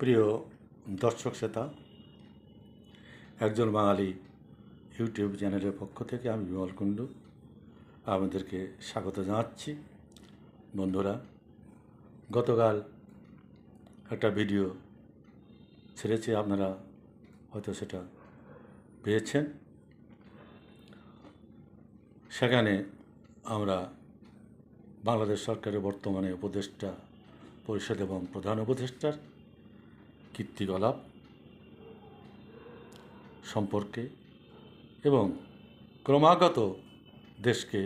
প্রিয় দর্শক শ্রোতা, একজন বাঙালি ইউটিউব চ্যানেলের পক্ষ থেকে আমি বিমল কুণ্ডু আপনাদেরকে স্বাগত জানাচ্ছি। বন্ধুরা, গতকাল একটা ভিডিও ছেড়েছি, আপনারা হয়তো সেটা পেয়েছেন। সেখানে আমরা বাংলাদেশ সরকারের বর্তমানে উপদেষ্টা পরিষদ এবং প্রধান উপদেষ্টার কীর্তিকলাপ সম্পর্কে এবং ক্রমাগত দেশকে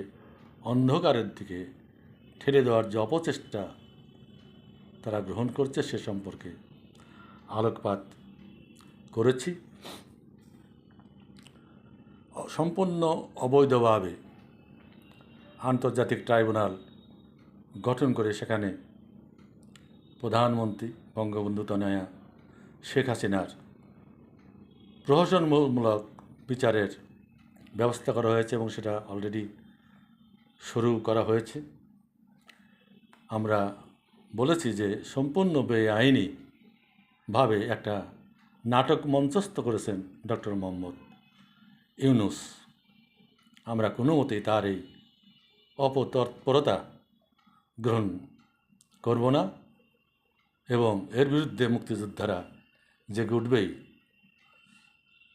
অন্ধকারের দিকে ঠেলে দেওয়ার যে অপচেষ্টা তারা গ্রহণ করছে সে সম্পর্কে আলোকপাত করেছি। সম্পূর্ণ অবৈধভাবে আন্তর্জাতিক ট্রাইব্যুনাল গঠন করে সেখানে প্রধানমন্ত্রী বঙ্গবন্ধু তনয়া শেখ হাসিনার প্রহসনমূলক বিচারের ব্যবস্থা করা হয়েছে এবং সেটা অলরেডি শুরু করা হয়েছে। আমরা বলেছি যে সম্পূর্ণ বেআইনিভাবে একটা নাটক মঞ্চস্থ করেছেন ডক্টর মোহাম্মদ ইউনুস। আমরা কোনো মতেই তার এই অপতৎপরতা গ্রহণ করব না এবং এর বিরুদ্ধে মুক্তিযোদ্ধারা জেগে উঠবেই।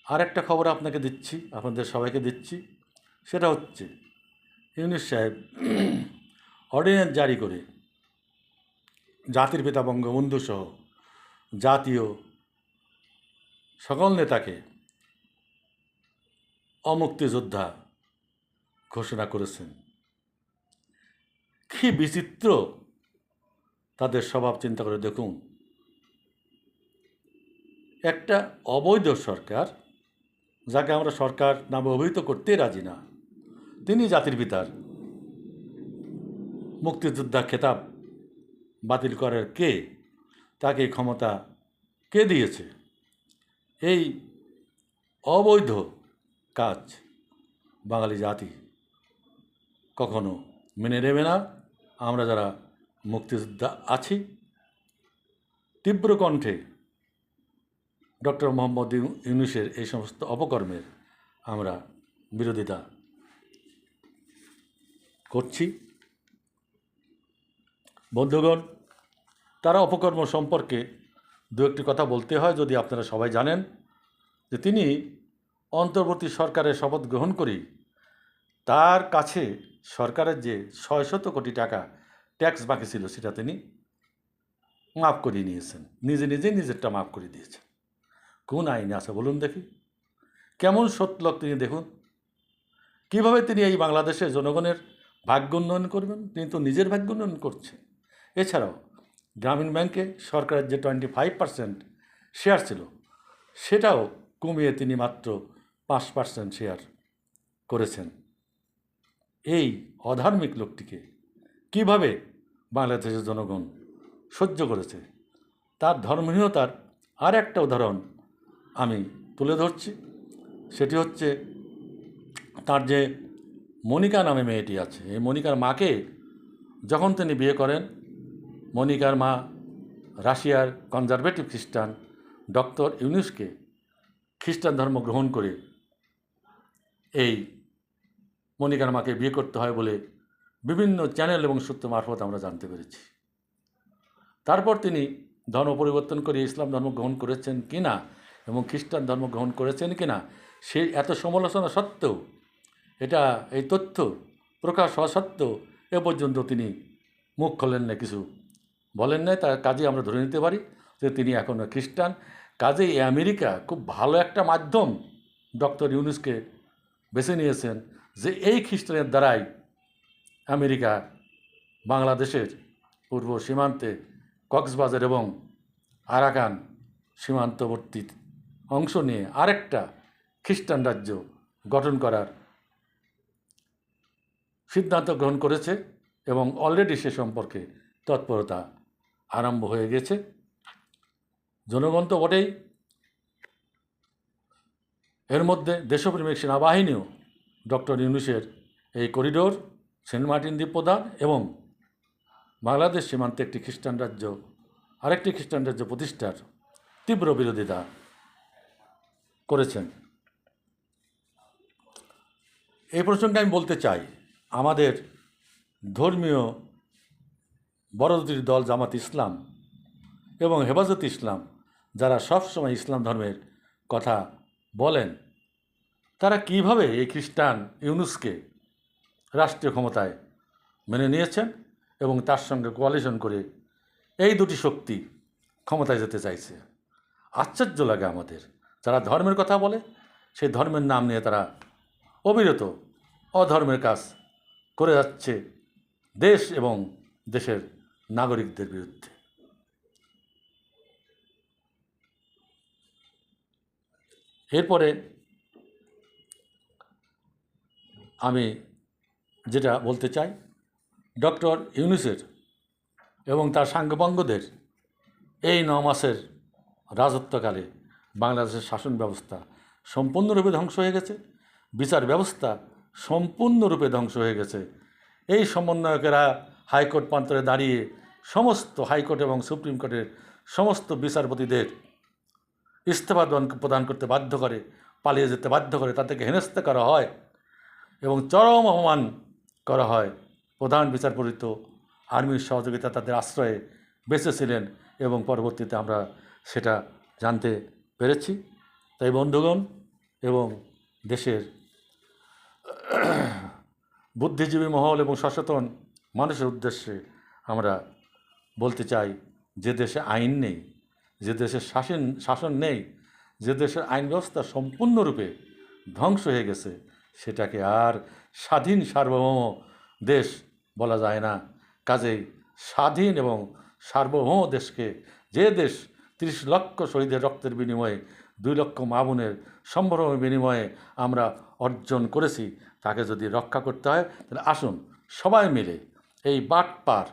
আর একটা খবর আপনাকে দিচ্ছি, আপনাদের সবাইকে দিচ্ছি, সেটা হচ্ছে, ইউনুস সাহেব অর্ডিন্যান্স জারি করে জাতির পিতা বঙ্গবন্ধু সহ জাতীয় সকল নেতাকে অমুক্তিযোদ্ধা ঘোষণা করেছেন। কী বিচিত্র! তাদের স্বভাব চিন্তা করে দেখুন। একটা অবৈধ সরকার যাকে আমরা সরকার নামে অভিহিত করতে রাজি না। তিনি জাতির পিতার মুক্তিযোদ্ধা খেতাব বাতিল করার কে? তাকে ক্ষমতা কে দিয়েছে? এই অবৈধ কাজ বাঙালি জাতি কখনো মেনে নেবে না। আমরা যারা মুক্তিযোদ্ধা আছি, তীব্র কণ্ঠে ডক্টর মোহাম্মদ ইউ- ইউনুসের এই সমস্ত অপকর্মের আমরা বিরোধিতা করছি। বন্ধুগণ, তারা অপকর্ম সম্পর্কে দু একটি কথা বলতে হয়, যদি আপনারা সবাই জানেন যে তিনি অন্তর্বর্তী সরকারের শপথ গ্রহণ করি তার কাছে সরকারের যে ছয়শত কোটি টাকা ট্যাক্স বাকি ছিল, সেটা তিনি মাফ করিয়ে নিয়েছেন। নিজে নিজে নিজেরটা মাফ করে দিয়েছেন। কোন আইনে আছে বলুন দেখি। কেমন সৎলোক তিনি দেখুন। কীভাবে তিনি এই বাংলাদেশের জনগণের ভাগ্য উন্নয়ন করবেন? তিনি তো নিজের ভাগ্য উন্নয়ন করছেন। এছাড়াও গ্রামীণ ব্যাংকে সরকারের যে টোয়েন্টি ফাইভ পার্সেন্ট শেয়ার ছিল, সেটাও কমিয়ে তিনি মাত্র পাঁচ পার্সেন্ট শেয়ার করেছেন। এই অধার্মিক লোকটিকে কীভাবে বাংলাদেশের জনগণ সহ্য করেছে, তার ধর্মহীনতার আর একটা উদাহরণ আমি তুলে ধরছি। সেটি হচ্ছে তার যে মনিকা নামে মেয়েটি আছে, এই মনিকার মাকে যখন তিনি বিয়ে করেন, মনিকার মা রাশিয়ার কনজারভেটিভ খ্রিস্টান ডক্টর ইউনুসকে খ্রিস্টান ধর্ম গ্রহণ করে এই মনিকার মাকে বিয়ে করতে হয় বলে বিভিন্ন চ্যানেল এবং সূত্র মারফত আমরা জানতে পেরেছি। তারপর তিনি ধর্ম পরিবর্তন করে ইসলাম ধর্ম গ্রহণ করেছেন কি না এবং খ্রিস্টান ধর্ম গ্রহণ করেছেন কি না সে এত সমালোচনা সত্ত্বেও, এটা, এই তথ্য প্রকাশ হওয়া সত্ত্বেও এ পর্যন্ত তিনি মুখ খোলেন না কিছু। বলেন নাই, তার কাজে আমরা ধরে নিতে পারি যে তিনি এখনও খ্রিস্টান। কাজেই আমেরিকা খুব ভালো একটা মাধ্যম ডক্টর ইউনুসকে বেছে নিয়েছেন যে এই খ্রিস্টানের দ্বারাই আমেরিকা বাংলাদেশের পূর্ব সীমান্তে কক্সবাজার এবং আরাকান সীমান্তবর্তী অংশ নিয়ে আরেকটা খ্রিস্টান রাজ্য গঠন করার সিদ্ধান্ত গ্রহণ করেছে এবং অলরেডি সে সম্পর্কে তৎপরতা আরম্ভ হয়ে গেছে। জনগণ তো বটেই। এর মধ্যে দেশপ্রেমিক সেনাবাহিনীও ডক্টর ইউনুসের এই করিডোর, সেন্ট মার্টিন দ্বীপ প্রদান এবং বাংলাদেশ সীমান্তে একটি খ্রিস্টান রাজ্য, আরেকটি খ্রিস্টান রাজ্য প্রতিষ্ঠার তীব্র বিরোধিতা করেছেন। এই প্রসঙ্গে আমি বলতে চাই, আমাদের ধর্মীয় বড় দুটি দল জামাত ইসলাম এবং হেফাজত ইসলাম, যারা সবসময় ইসলাম ধর্মের কথা বলেন, তারা কীভাবে এই খ্রিস্টান ইউনুসকে রাষ্ট্রীয় ক্ষমতায় মেনে নিয়েছেন এবং তার সঙ্গে কোয়ালিশন করে এই দুটি শক্তি ক্ষমতায় যেতে চাইছে? আশ্চর্য লাগে আমাদের। যারা ধর্মের কথা বলে, সেই ধর্মের নাম নিয়ে তারা অবিরত, অধর্মের কাজ করে যাচ্ছে দেশ এবং দেশের নাগরিকদের বিরুদ্ধে। এরপরে আমি যেটা বলতে চাই, ডক্টর ইউনুসের এবং তার সাঙ্গপাঙ্গদের এই ন মাসের রাজত্বকালে বাংলাদেশের শাসন ব্যবস্থা সম্পূর্ণরূপে ধ্বংস হয়ে গেছে, বিচার ব্যবস্থা সম্পূর্ণরূপে ধ্বংস হয়ে গেছে। এই সমন্বয়কেরা হাইকোর্ট প্রান্তরে দাঁড়িয়ে সমস্ত হাইকোর্ট এবং সুপ্রিম কোর্টের সমস্ত বিচারপতিদের ইস্তফা দান- প্রদান করতে বাধ্য করে, পালিয়ে যেতে বাধ্য করে, তাদেরকে হেনস্থা করা হয় এবং চরম অপমান করা হয়। প্রধান বিচারপতি তো আর্মির সহযোগিতা তাদের আশ্রয়ে বেঁচেছিলেন এবং পরবর্তীতে আমরা সেটা জানতে পেরেছি। তাই বন্ধুগণ এবং দেশের বুদ্ধিজীবী মহল এবং সচেতন মানুষের উদ্দেশ্যে আমরা বলতে চাই, যে দেশে আইন নেই, যে দেশে শাসন শাসন নেই, যে দেশের আইন ব্যবস্থা সম্পূর্ণরূপে ধ্বংস হয়ে গেছে, সেটাকে আর স্বাধীন সার্বভৌম দেশ বলা যায় না। কাজেই স্বাধীন এবং সার্বভৌম দেশকে যে দেশ তিরিশ লক্ষ শহীদের রক্তের বিনিময়ে, দুই লক্ষ মা বোনের সম্ভ্রমের বিনিময়ে আমরা অর্জন করেছি। তাকে যদি রক্ষা করতে হয়, তাহলে আসুন সবাই মিলে এই বাটপার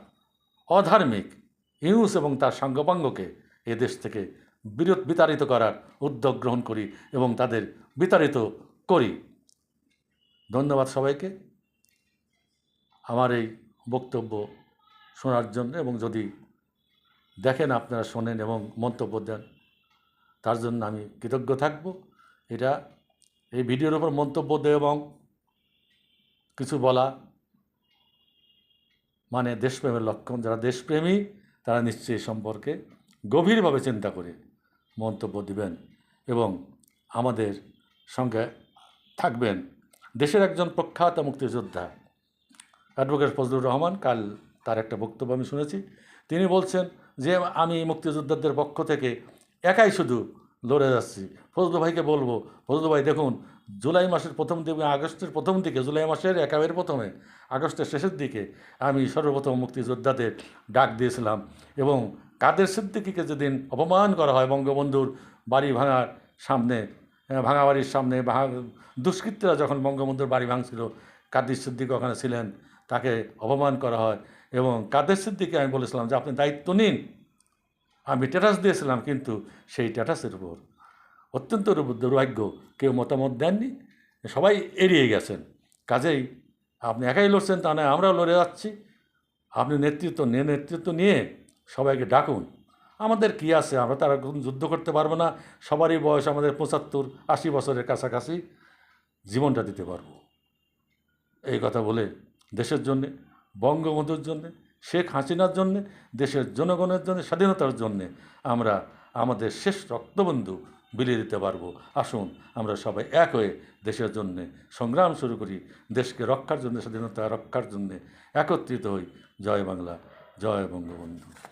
অধার্মিক ইউস এবং তার সাঙ্গপাঙ্গকে এ দেশ থেকে বিরত, বিতাড়িত করার উদ্যোগ গ্রহণ করি এবং তাদের বিতাড়িত করি। ধন্যবাদ সবাইকে। আমার এই বক্তব্য শোনার জন্য এবং যদি দেখেন আপনারা শোনেন এবং মন্তব্য দেন। তার জন্য আমি কৃতজ্ঞ থাকব। এটা, এই ভিডিওর উপর মন্তব্য দেয় এবং কিছু বলা মানে দেশপ্রেমের লক্ষণ। যারা দেশপ্রেমী, তারা নিশ্চয়ই সম্পর্কে গভীরভাবে চিন্তা করে মন্তব্য দিবেন এবং আমাদের সঙ্গে থাকবেন দেশের একজন প্রখ্যাত মুক্তিযোদ্ধা অ্যাডভোকেট ফজলুর রহমান। কাল তার একটা বক্তব্য আমি শুনেছি। তিনি বলছেন যে আমি মুক্তিযোদ্ধাদের পক্ষ থেকে একাই শুধু লড়ে যাচ্ছি। ফজলু ভাইকে বলব ফজলু ভাই দেখুন জুলাই মাসের প্রথম দিকে আগস্টের প্রথম দিকে জুলাই মাসের একাবের প্রথমে আগস্টের শেষের দিকে আমি সর্বপ্রথম মুক্তিযোদ্ধাদের ডাক দিয়েছিলাম এবং কাদের সিদ্দিকিকে যেদিন অপমান করা হয় বঙ্গবন্ধুর বাড়ি ভাঙার সামনে আহ, ভাঙা বাড়ির সামনে ভাঙা- দুষ্কৃতীরা যখন বঙ্গবন্ধুর বাড়ি ভাঙছিল কাদের সিদ্দিক ওখানে ছিলেন? তাকে অপমান করা হয় এবং কাদের সিদ্দিকে, আমি বলেছিলাম যে আপনি দায়িত্ব নিন। আমি স্ট্যাটাস দিয়েছিলাম, কিন্তু সেই স্ট্যাটাসের উপর অত্যন্ত দুর- দুর্ভাগ্য, কেউ মতামত দেননি। সবাই এড়িয়ে গেছেন। কাজেই আপনি একাই লড়ছেন, তা নয়, আমরাও লড়ে যাচ্ছি। আপনি নেতৃত্ব নিয়ে নেতৃত্ব নিয়ে সবাইকে ডাকুন। আমাদের কি আছে? আমরা তারা যুদ্ধ করতে পারব না। সবারই বয়স আমাদের পঁচাত্তর, আশি বছরের কাছাকাছি। জীবনটা দিতে পারব। এই কথা বলে দেশের জন্যে, বঙ্গবন্ধুর জন্যে, শেখ হাসিনার জন্যে, দেশের জনগণের জন্য, স্বাধীনতার জন্যে আমরা আমাদের শেষ রক্তবন্ধু বিলিয়ে দিতে পারব। আসুন, আমরা সবাই এক হয়ে দেশের জন্যে সংগ্রাম শুরু করি, দেশকে রক্ষার জন্য, স্বাধীনতা রক্ষার জন্যে একত্রিত হই। জয় বাংলা, জয় বঙ্গবন্ধু।